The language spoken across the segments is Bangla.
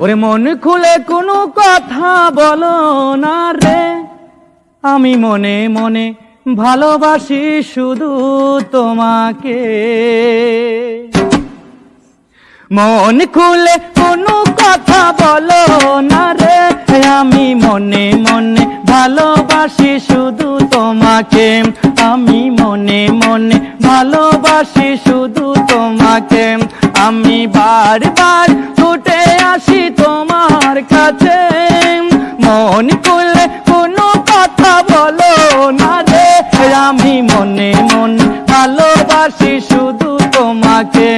ওরে মন খুলে কোনো কথা বলো না রে। আমি মনে মনে ভালোবাসি শুধু তোমাকে। মন খুলে কোনো কথা বলো না রে। আমি মনে মনে ভালোবাসি শুধু তোমাকে। আমি মনে মনে ভালোবাসি শুধু তোমাকে। আমি বারবার কাছে মন করলে কোনো কথা বলো না রে আমি মনে মনে ভালোবাসি শুধু তোমাকে।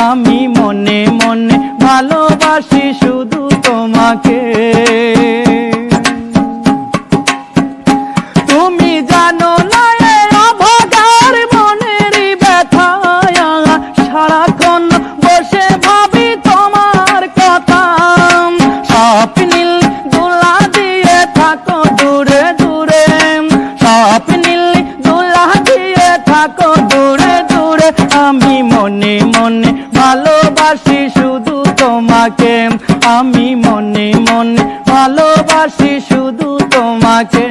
আমি মনে মনে ভালোবাসি শুধু তোমাকে। দূরে আমি মনে মনে ভালোবাসি শুধু তোমাকে। আমি মনে মনে ভালোবাসি শুধু তোমাকে।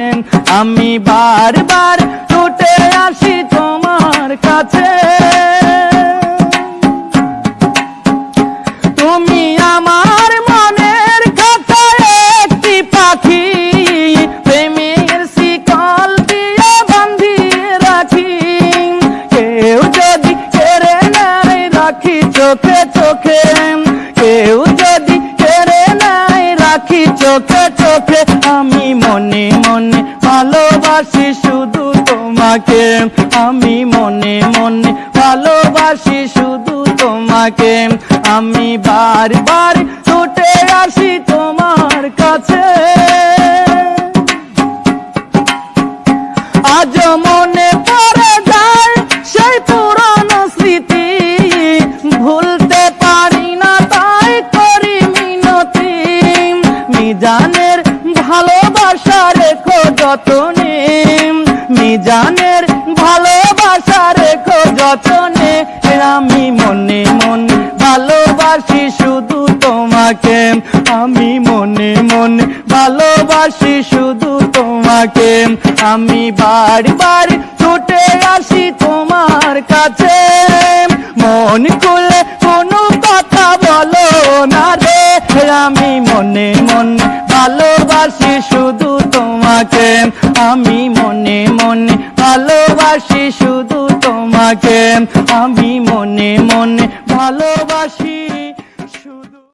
আমি বারবার ছুটে আসি তোমার কাছে। চোখে চোখে, কেউ যদি কেড়ে নেয় রাখি চোখে চোখে, আমি মনে মনে ভালোবাসি শুধু তোমাকে। আমি মনে মনে ভালোবাসি শুধু তোমাকে। আমি বারবার ছুটে আসি তোমার কাছে। আজ রেখো যতনে, মিজানের ভালোবাসা রেখো যতনে। আমি মনে মনে ভালোবাসি শুধু তোমাকে। আমি মনে মনে ভালোবাসি শুধু তোমাকে। আমি বাড়ি ছুটে আসি তোমার কাছে। মন খুলে কোনো কথা বলো না রে। আমি মনে মনে ভালোবাসি তোমাকে। আমি মনে মনে ভালোবাসি শুধু তোমাকে। আমি মনে মনে ভালোবাসি।